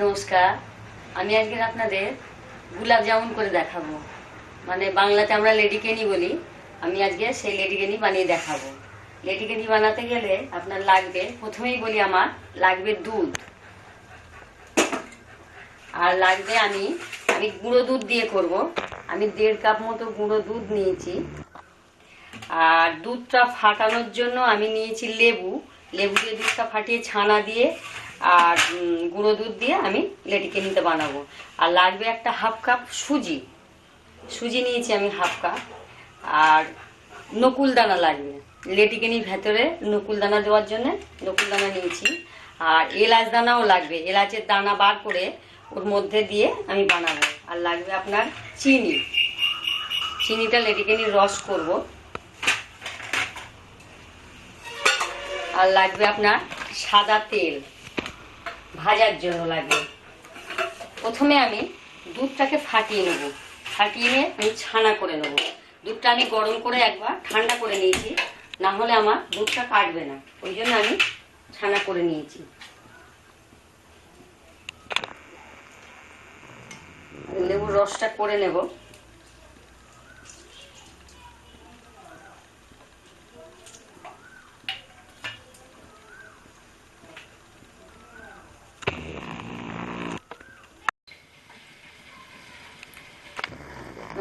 নমস্কার, আমি আজকে আপনাদের গুলাব জামুন করে দেখাবো। মানে বাংলাতে আমরা লেডিকেনি বলি, আমি আজকে সেই লেডিকেনি বানিয়ে দেখাবো। লেডিকেনি বানাতে গেলে আপনার লাগবে, প্রথমেই বলি আমার, লাগবে দুধ। আর লাগবে আমি আমি গুঁড়ো দুধ দিয়ে করব। আমি দেড় কাপ মতো গুঁড়ো দুধ নিয়েছি। আর দুধটা ফাটানোর জন্য আমি নিয়েছি লেবু। লেবু দিয়ে দুধটা ফাটিয়ে ছানা দিয়ে আর গুঁড়ো দুধ দিয়ে আমি লেডিকেনিতে বানাবো। আর লাগবে একটা হাফ কাপ সুজি। সুজি নিয়েছি আমি হাফ কাপ। আর নকুল দানা লাগবে। লেটিকেনির ভেতরে নকুল দানা দেওয়ার জন্য। নকুল দানা নিয়েছি। আর এলাচ দানাও লাগবে। এলাচের দানা বার করে ওর মধ্যে দিয়ে আমি বানাবো। আর লাগবে আপনার চিনি। চিনিটা লেটিকেনির রস করব। আর লাগবে আপনার সাদা তেল। ভাজার জন্য লাগবে প্রথমে আমি দুধটাকে ফাটিয়ে নেব। ফাটিয়ে নিয়ে আমি ছানা করে নেব। দুধটা আমি গরম করে একবার ঠান্ডা করে নিয়েছি। না হলে আমার দুধটা কাটবে না। ওই জন্য আমি ছানা করে নিয়েছি। লেবুর রসটা করে নেব।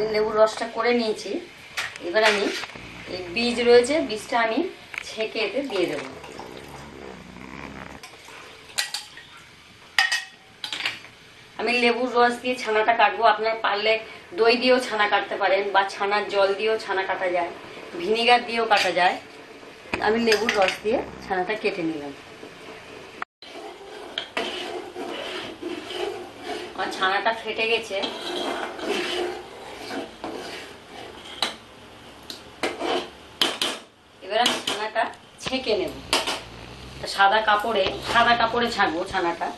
আমি লেবুর রসটা করে নিয়েছি। এবার আমি এই বীজ রয়েছে, বীজটা আমি ছেঁকে এতে দিয়ে দেবো। আমি লেবুর রস দিয়ে ছানাটা কাটবো। আপনার পারলে দই দিয়েও ছানা কাটতে পারেন বা ছানার জল দিয়েও ছানা কাটা যায়, ভিনিগার দিয়েও কাটা যায়। আমি লেবুর রস দিয়ে ছানাটা কেটে নিলাম। আমার ছানাটা ফেটে গেছে এবার আমি ছানাটা ছেঁকে নেব। সাদা কাপড়ে সাদা কাপড়ে ছাঁকবো ছানাটা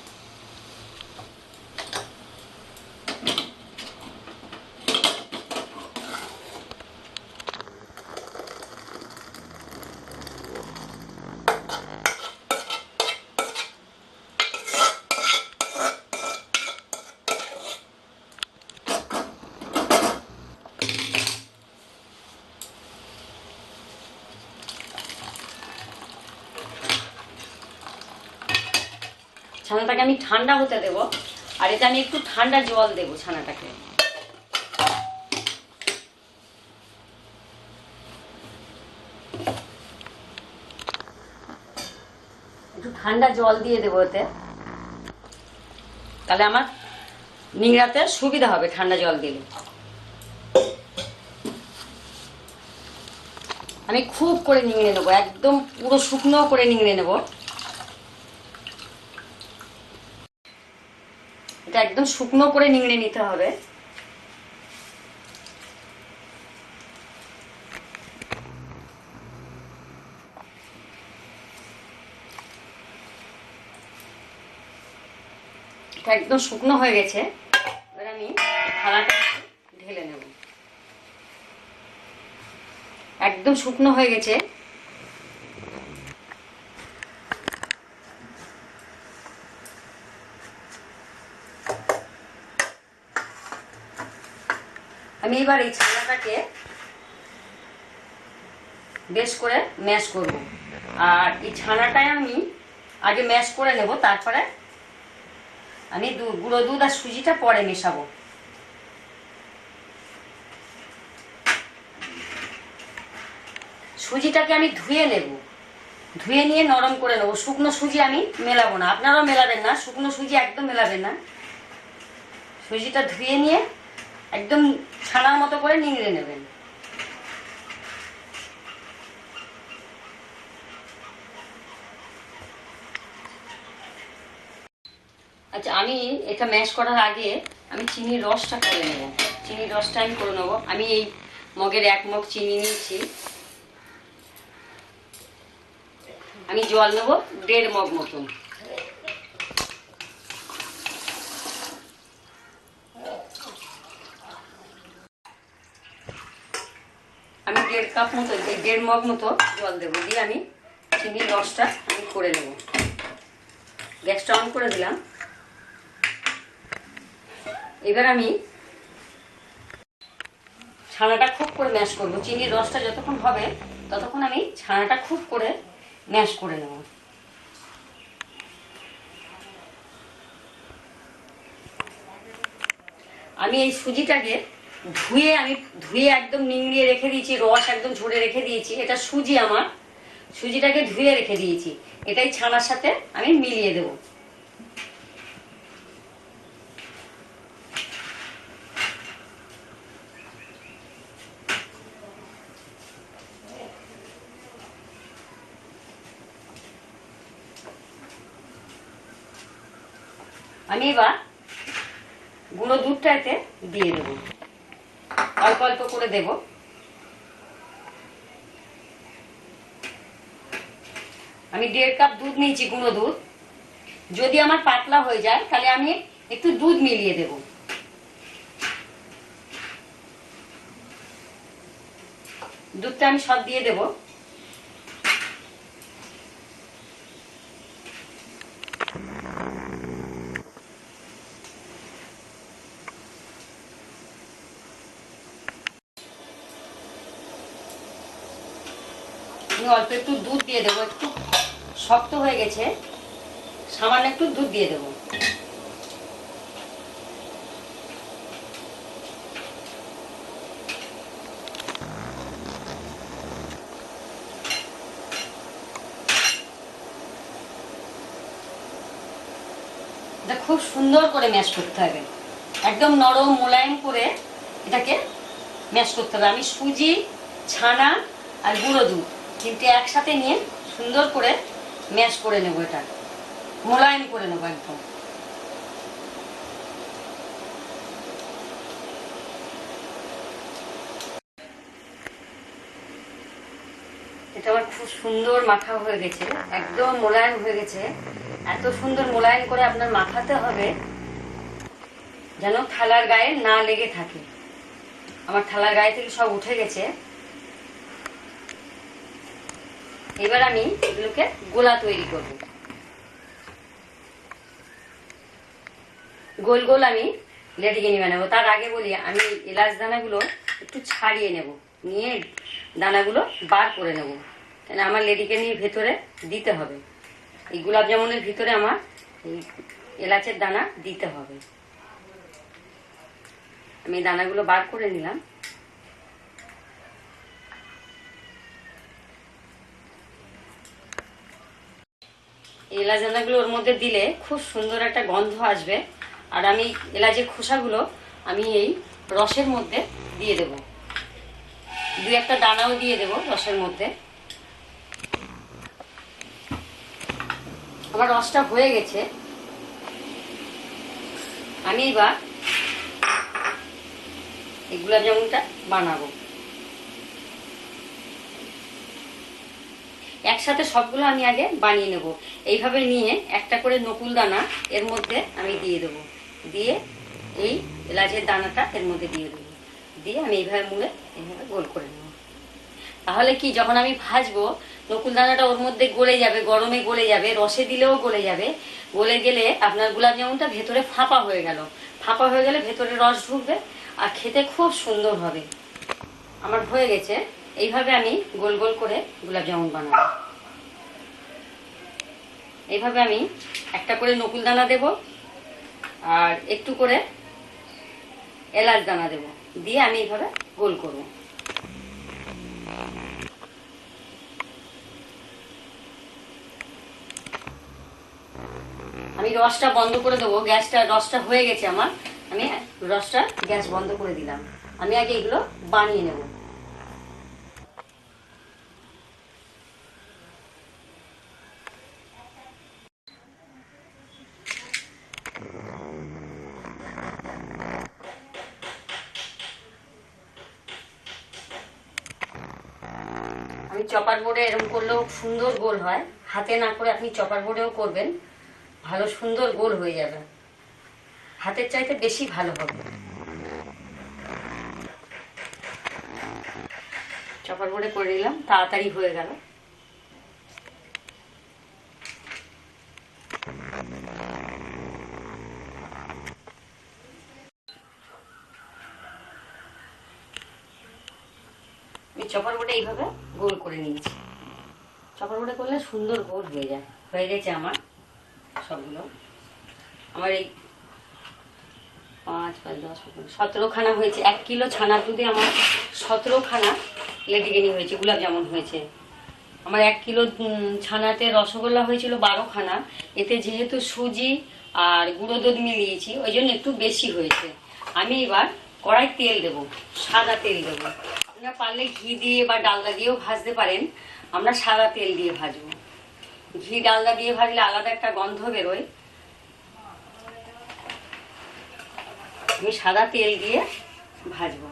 ছানাটাকে আমি ঠান্ডা হতে দেব, আর এটা আমি একটু ঠান্ডা জল দেব ছানাটাকে। একটু ঠান্ডা জল দিয়ে দেবো এতে। তাহলে আমার নিংড়াতে সুবিধা হবে ঠান্ডা জল দিলে। আমি খুব করে নিংড়ে নেব, একদম পুরো শুকনো করে নিংড়ে নেব। একদম শুকনো করে নিংড়ে নিতে হবে। একদম শুকনো হয়ে গেছে। এবার আমি থালাটা ঢেলে নেব। একদম শুকনো হয়ে গেছে আমি এবার এই ছানাটাকে বেশ করে ম্যাশ করব। আর এই ছানাটায় আমি আগে ম্যাশ করে নেব, তারপরে আমি গুঁড়ো দুধ আর সুজিটা পরে মেশাবো। সুজিটাকে আমি ধুয়ে নেব। ধুয়ে নিয়ে নরম করে নেব। শুকনো সুজি আমি মেলাবো না। আপনারাও মেলাবেন না। শুকনো সুজি একদম মেলাবেন না। সুজিটা ধুয়ে নিয়ে একদম ছানার মতো করে নিংড়ে নেবেন। আচ্ছা আমি এটা ম্যাশ করার আগে আমি চিনির রসটা করে নেব। চিনির রসটা আমি করে নেব। আমি এই মগের এক মগ চিনি নিয়েছি। আমি জল নেব দেড় মগ মতন। আমি দেড় কাপ মতো দেড় মগ মতো জল দেবো, দিয়ে আমি চিনির রসটা আমি করে নেব। গ্যাসটা অন করে দিলাম। এবার আমি ছানাটা খুব করে ম্যাশ করব। চিনির রসটা যতক্ষণ হবে, ততক্ষণ আমি ছানাটা খুব করে ম্যাশ করে নেব। আমি এই সুজিটাকে ধুয়ে আমি ধুয়ে একদম নিংড়িয়ে রেখে দিয়েছি, রস একদম ঝরে রেখে দিয়েছি। এটা সুজি আমার। সুজিটাকে ধুয়ে রেখে দিয়েছি। এটাই ছানার সাথে আমি মিলিয়ে দেবো। আমি এবার গুঁড়ো দুধটা এতে দিয়ে দেব। অল্প অল্প করে দেব। আমি দেড় কাপ দুধ নিয়েছি, গুঁড়ো দুধ। যদি আমার পাতলা হয়ে যায়, তাহলে আমি একটু দুধ মিলিয়ে দেব। দুধটা আমি সব দিয়ে দেবো। আমি অল্প একটু দুধ দিয়ে দেবো, একটু শক্ত হয়ে গেছে। সামান্য একটু দুধ দিয়ে দেবো। খুব সুন্দর করে ম্যাশ করতে হবে। একদম নরম মোলায়েম করে এটাকে ম্যাশ করতে হবে। আমি সুজি, ছানা আর গুঁড়ো দুধ। কিন্তু একসাথে নিয়ে সুন্দর করে ম্যাশ করে নেব এটা। মোলায়েম করে নেব একদম। এটা আমার খুব সুন্দর মাখা হয়ে গেছে, একদম মোলায়েম হয়ে গেছে। এত সুন্দর মোলায়েম করে আপনার মাখাতে হবে যেন থালার গায়ে না লেগে থাকে। আমার থালার গায়ে থেকে সব উঠে গেছে। এবার আমি এগুলোকে গোলা তৈরি করব। গোল গোল আমি লেডিকেনি বানাবো তার আগে বলি, আমি এলাচ দানাগুলো একটু ছাড়িয়ে নেব। নিয়ে দানাগুলো বার করে নেব। কেন আমার লেডিকেনির ভেতরে দিতে হবে। এই গোলাপ জামুনের ভিতরে আমার এই এলাচের দানা দিতে হবে। আমি দানাগুলো বার করে নিলাম। এলাচ দানাগুলো ওর মধ্যে দিলে খুব সুন্দর একটা গন্ধ আসবে। আর আমি এলাচের খোসাগুলো আমি এই রসের মধ্যে দিয়ে দেব। দু একটা দানাও দিয়ে দেব রসের মধ্যে। আমার রসটা হয়ে গেছে। আমি এবার এই গোলাপ জামুনটা বানাবো। একসাথে সবগুলো আমি আগে বানিয়ে নেব। এইভাবে নিয়ে একটা করে নকুল দানা এর মধ্যে আমি দিয়ে দেবো। দিয়ে এই এলাচের দানাটা এর মধ্যে দিয়ে দেবো। দিয়ে আমি এইভাবে মুড়ে এইভাবে গোল করে নেব। তাহলে কি, যখন আমি ভাজবো, নকুল দানাটা ওর মধ্যে গলে যাবে, গরমে গলে যাবে, রসে দিলেও গলে যাবে, গলে গেলে আপনার গোলাপ জামুনটা ভেতরে ফাঁপা হয়ে গেল। ফাঁপা হয়ে গেলে ভেতরে রস ঢুকবে আর খেতে খুব সুন্দর হবে। আমার হয়ে গেছে। এইভাবে আমি গোল গোল করে গোলাপ জামুন বানাবো। এইভাবে আমি একটা করে নকুল দানা দেব আর একটু করে এলাচ দানা দেব। দিয়ে আমি এইভাবে গোল করব। আমি রসটা বন্ধ করে দেবো। গ্যাসটা, রসটা হয়ে গেছে আমার। আমি রসটা গ্যাস বন্ধ করে দিলাম। আমি আগে এগুলো বানিয়ে নেব। আমি চপার বোর্ডে এরকম করলেও সুন্দর গোল হয়। হাতে না করে আপনি চপার বোর্ডেও করবেন। ভালো সুন্দর গোল হয়ে যাবে। হাতের চাইতে বেশি ভালো হবে। চপার বোর্ডে করে নিলাম, তাড়াতাড়ি হয়ে গেল। চপার এইভাবে গোল করে নিয়েছি। চপার করলে সুন্দর গোল হয়ে যায়। হয়ে গেছে আমার সবগুলো। আমার এই পাঁচ পাঁচ, দশ সতেরো খানা হয়েছে। এক কিলো ছানার দুধে আমার সতেরো খানা লেডিকেনি হয়েছে, গোলাপ জামুন হয়েছে। আমার এক কিলো ছানাতে রসগোল্লা হয়েছিল বারো খানা এতে যেহেতু সুজি আর গুঁড়ো দুধ মিলিয়েছি, ওই জন্য একটু বেশি হয়েছে। আমি এবার কড়াই তেল দেব, সাদা তেল দেবো। আপনারা পারলে ঘি দিয়ে বা ডালদা দিয়েও ভাজতে পারেন। আমরা সাদা তেল দিয়ে ভাজবো। ঘি ডালদা দিয়ে ভাজলে আলাদা একটা গন্ধ বেরোয়। আমি সাদা তেল দিয়ে ভাজবো।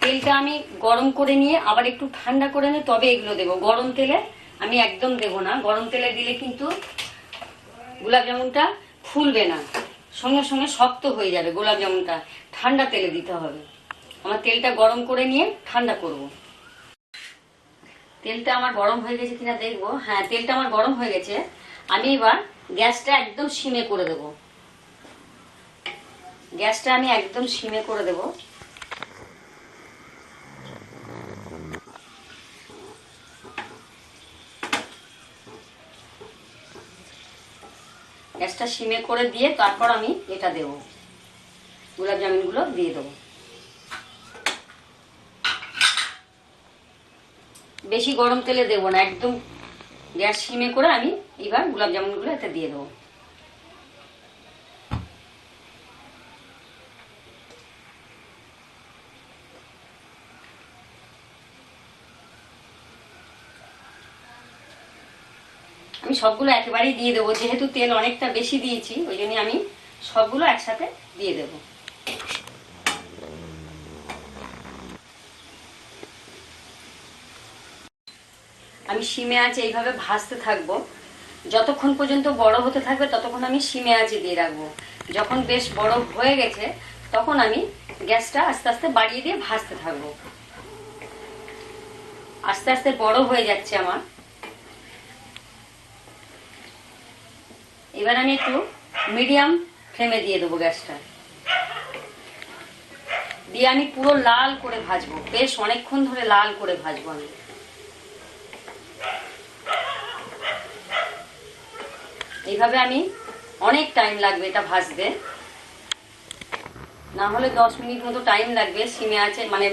তেলটা আমি গরম করে নিয়ে আবার একটু ঠান্ডা করে নিয়ে তবে এগুলো দেবো। গরম তেলে আমি একদম দেবো না। গরম তেলে দিলে কিন্তু গোলাপ জামুনটা ফুলবে না। সঙ্গে সঙ্গে শক্ত হয়ে যাবে গোলাপ জামুনটা। ঠান্ডা তেলে দিতে হবে। আমার তেলটা গরম করে নিয়ে ঠান্ডা করব। তেলটা আমার গরম হয়ে গেছে কিনা দেখব। হ্যাঁ তেলটা আমার গরম হয়ে গেছে। আমি এবার গ্যাসটা একদম সিমে করে দেবো। গ্যাসটা আমি একদম সিমে করে দেবো। গ্যাসটা সিমে করে দিয়ে তারপর আমি এটা দেবো। গোলাপ জামুনগুলো দিয়ে দেবো। বেশি গরম তেলে দেবো না, একদম গ্যাস সিমে করে আমি এবার গোলাপ জামুনগুলো এতে দিয়ে দেবো। আমি সবগুলো একেবারেই দিয়ে দেবো, যেহেতু তেল অনেকটা বেশি দিয়েছি, ওই জন্য আমি সবগুলো একসাথে দিয়ে দেবো। আমি সিমে আছে এইভাবে ভাজতে থাকব। যতক্ষণ পর্যন্ত বড় হতে থাকবে, ততক্ষণ আমি সিমে আছে দিয়ে রাখব। যখন বেশ বড় হয়ে গেছে, তখন আমি গ্যাসটা আস্তে আস্তে বাড়িয়ে দিয়ে ভাজতে থাকব। আস্তে আস্তে বড় হয়ে যাচ্ছে আমার। এবার আমি একটু মিডিয়াম ফ্লেমে দিয়ে দেবো গ্যাসটা। দিয়ে আমি পুরো লাল করে ভাজবো। বেশ অনেকক্ষণ ধরে লাল করে ভাজবো আমি। এইভাবে আমি অনেক টাইম লাগবে এটা ভাজতে। না হলে দশ মিনিট মতো টাইম লাগবে সিমে আছে মানে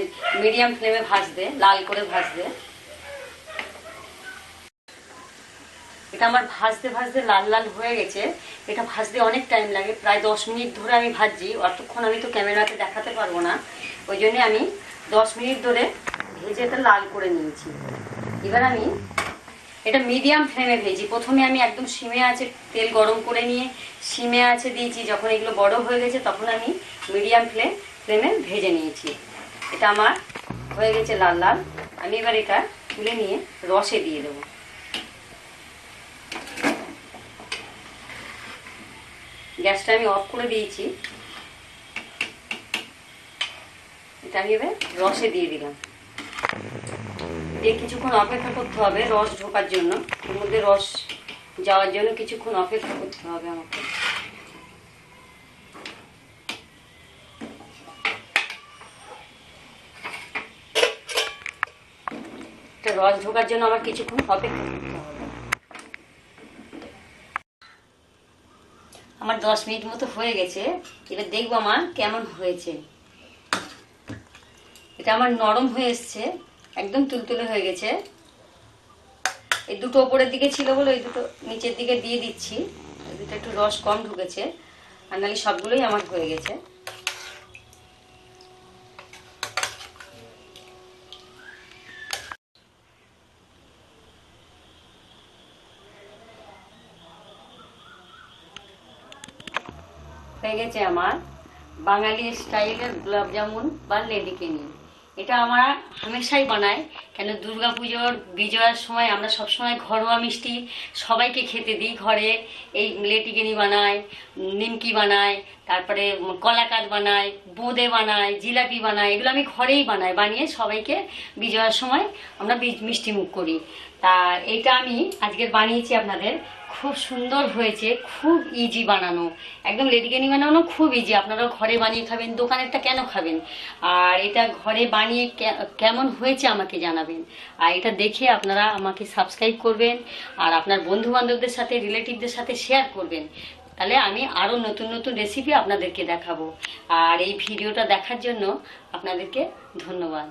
মিডিয়াম ফ্লেমে ভাজতে, লাল করে ভাজতে। এটা আমার ভাজতে ভাজতে লাল লাল হয়ে গেছে। এটা ভাজতে অনেক টাইম লাগে, প্রায় দশ মিনিট ধরে আমি ভাজছি। অতক্ষণ আমি তো ক্যামেরাতে দেখাতে পারব না। ওই জন্য আমি দশ মিনিট ধরে ভেজে এটা লাল করে নিয়েছি। এবার আমি এটা মিডিয়াম ফ্লেমে ভেজি। প্রথমে আমি একদম সিমে আছে তেল গরম করে নিয়ে সিমে আছে দিয়েছি, যখন এগুলো বড় হয়ে গেছে তখন আমি মিডিয়াম ফ্লেম ফ্লেমে ভেজে নিয়েছি। এটা আমার হয়ে গেছে লাল লাল। আমি এবার এটা তুলে নিয়ে রসে দিয়ে দেবো। গ্যাসটা আমি অফ করে দিয়েছি। এটা আমি এবার রসে দিয়ে দিলাম। দিয়ে কিছুক্ষণ অপেক্ষা করতে হবে, রস ঢোকার জন্য। এর মধ্যে রস যাওয়ার জন্য কিছুক্ষণ অপেক্ষা করতে হবে আমাকে। রস ঢোকার জন্য আমার কিছুক্ষণ অপেক্ষা করতে হবে। আমার দশ মিনিট মতো হয়ে গেছে। এবার দেখব আমার কেমন হয়েছে। এটা আমার নরম হয়ে এসছে। একদম তুলতুলে হয়ে গেছে। এই দুটো ওপরের দিকে ছিল বলে এই দুটো নিচের দিকে দিয়ে দিচ্ছি। দুটো একটু রস কম ঢুকেছে। আর নাহলে সবগুলোই আমার হয়ে গেছে। হয়ে গেছে আমার বাঙালি স্টাইলের গোলাপ জামুন বা লেডিকেনি। এটা আমরা হামেশাই বানাই। কেন দুর্গা পুজোর বিজয়ার সময় আমরা সবসময় ঘরোয়া মিষ্টি সবাইকে খেতে দিই ঘরে। এই লেটিকেনি বানাই, নিমকি বানাই, তারপরে কলাকাত বানাই, বোঁদে বানাই, জিলাপি বানাই, এগুলো আমি ঘরেই বানাই, বানিয়ে সবাইকে বিজয়ার সময় আমরা মিষ্টি মুখ করি। তা এটা আমি আজকে বানিয়েছি আপনাদের। খুব সুন্দর হয়েছে, খুব ইজি বানানো। একদম লেডিকেনি বানানো খুব ইজি আপনারা ঘরে বানিয়ে খাবেন, দোকানেরটা কেন খাবেন? আর এটা ঘরে বানিয়ে কেমন হয়েছে আমাকে জানাবেন। আর এটা দেখে আপনারা আমাকে সাবস্ক্রাইব করবেন, আর আপনার বন্ধু বান্ধবদের সাথে রিলেটিভদের সাথে শেয়ার করবেন। তাহলে আমি আরও নতুন নতুন রেসিপি আপনাদেরকে দেখাবো। আর এই ভিডিওটা দেখার জন্য আপনাদেরকে ধন্যবাদ।